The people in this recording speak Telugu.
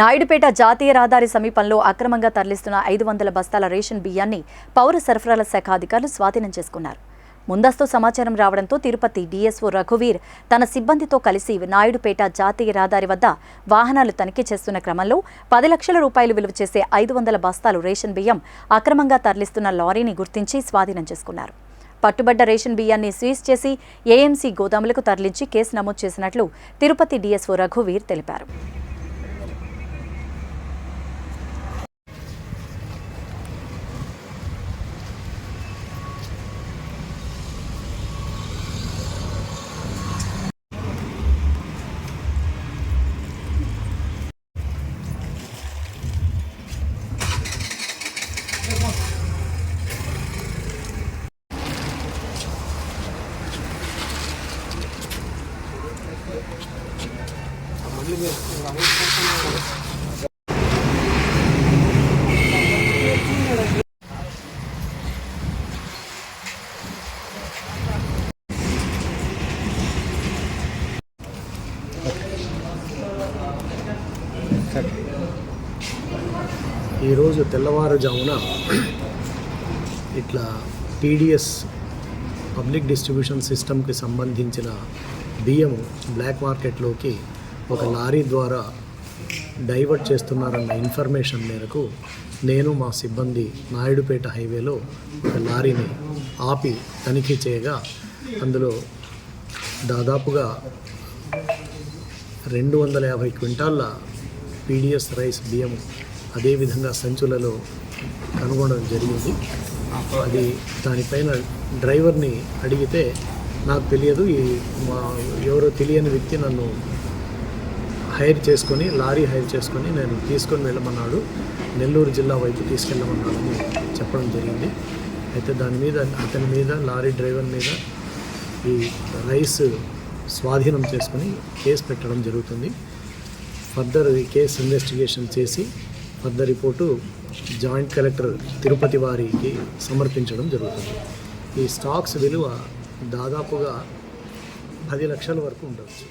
నాయుడుపేట జాతీయ రహదారి సమీపంలో అక్రమంగా తరలిస్తున్న ఐదు వందల బస్తాల రేషన్ బియ్యాన్ని పౌర సరఫరాల శాఖ అధికారులు స్వాధీనం చేసుకున్నారు. ముందస్తు సమాచారం రావడంతో తిరుపతి డీఎస్ఓ రఘువీర్ తన సిబ్బందితో కలిసి నాయుడుపేట జాతీయ రహదారి వద్ద వాహనాలు తనిఖీ చేస్తున్న క్రమంలో పది లక్షల రూపాయలు విలువ చేసే ఐదు వందల బస్తాలు రేషన్ బియ్యం అక్రమంగా తరలిస్తున్న లారీని గుర్తించి స్వాధీనం చేసుకున్నారు. పట్టుబడ్డ రేషన్ బియ్యాన్ని సీజ్ చేసి ఏఎంసీ గోదాములకు తరలించి కేసు నమోదు చేసినట్లు తిరుపతి డీఎస్ఓ రఘువీర్ తెలిపారు. ఈరోజు తెల్లవారుజామున ఇట్లా పీడిఎస్ పబ్లిక్ డిస్ట్రిబ్యూషన్ సిస్టమ్కి సంబంధించిన బియ్యం బ్లాక్ మార్కెట్లోకి ఒక లారీ ద్వారా డైవర్ట్ చేస్తున్నారన్న ఇన్ఫర్మేషన్ మేరకు నేను మా సిబ్బంది నాయుడుపేట హైవేలో ఒక లారీని ఆపి తనిఖీ చేయగా అందులో దాదాపుగా రెండు వందల యాభై క్వింటాళ్ళ పీడిఎస్ రైస్ బియ్యం అదేవిధంగా సంచులలో కనుగొనడం జరిగింది. అది దానిపైన డ్రైవర్ని అడిగితే నాకు తెలియదు ఈ మా ఎవరో తెలియని వ్యక్తి నన్ను హైర్ చేసుకొని లారీ హైర్ చేసుకొని నేను తీసుకొని వెళ్ళమన్నాడు. నెల్లూరు జిల్లా వైపు తీసుకెళ్ళమన్నాడని చెప్పడం జరిగింది. అయితే దాని మీద అతని మీద లారీ డ్రైవర్ మీద ఈ రైస్ స్వాధీనం చేసుకొని కేసు పెట్టడం జరుగుతుంది. ఫర్దర్ ఈ కేసు ఇన్వెస్టిగేషన్ చేసి further report joint collector Tirupati వారికి సమర్పించడం జరుగుతుంది. ఈ స్టాక్స్ విలువ దాదాపుగా పది లక్షల వరకు ఉండవచ్చు.